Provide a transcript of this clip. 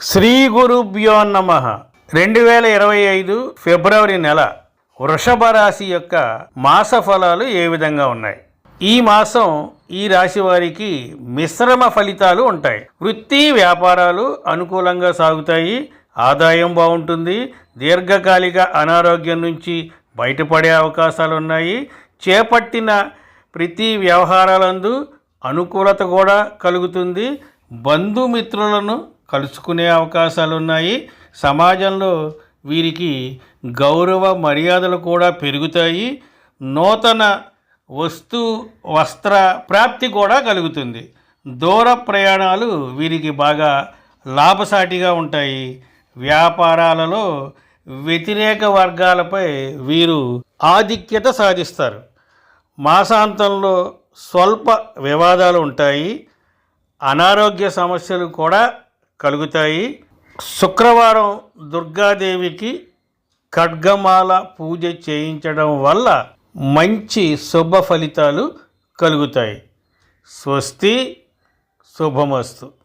శ్రీ గురుభ్యో నమ. రెండు వేల ఇరవై ఐదు ఫిబ్రవరి నెల వృషభ రాశి యొక్క మాస ఫలాలు ఏ విధంగా ఉన్నాయి? ఈ మాసం ఈ రాశి వారికి మిశ్రమ ఫలితాలు ఉంటాయి. వృత్తి వ్యాపారాలు అనుకూలంగా సాగుతాయి. ఆదాయం బాగుంటుంది. దీర్ఘకాలిక అనారోగ్యం నుంచి బయటపడే అవకాశాలు ఉన్నాయి. చేపట్టిన ప్రతి వ్యవహారాలందు అనుకూలత కూడా కలుగుతుంది. బంధుమిత్రులను కలుసుకునే అవకాశాలు ఉన్నాయి సమాజంలో వీరికి గౌరవ మర్యాదలు కూడా పెరుగుతాయి. నూతన వస్తు వస్త్ర ప్రాప్తి కూడా కలుగుతుంది. దూర ప్రయాణాలు వీరికి బాగా లాభసాటిగా ఉంటాయి. వ్యాపారాలలో వ్యతిరేక వర్గాలపై వీరు ఆధిక్యత సాధిస్తారు. మాసాంతంలో స్వల్ప వివాదాలు ఉంటాయి. అనారోగ్య సమస్యలు కూడా కలుగుతాయి. శుక్రవారం దుర్గాదేవికి ఖడ్గమాల పూజ చేయించడం వల్ల మంచి శుభ ఫలితాలు కలుగుతాయి. స్వస్తి శుభమస్తు.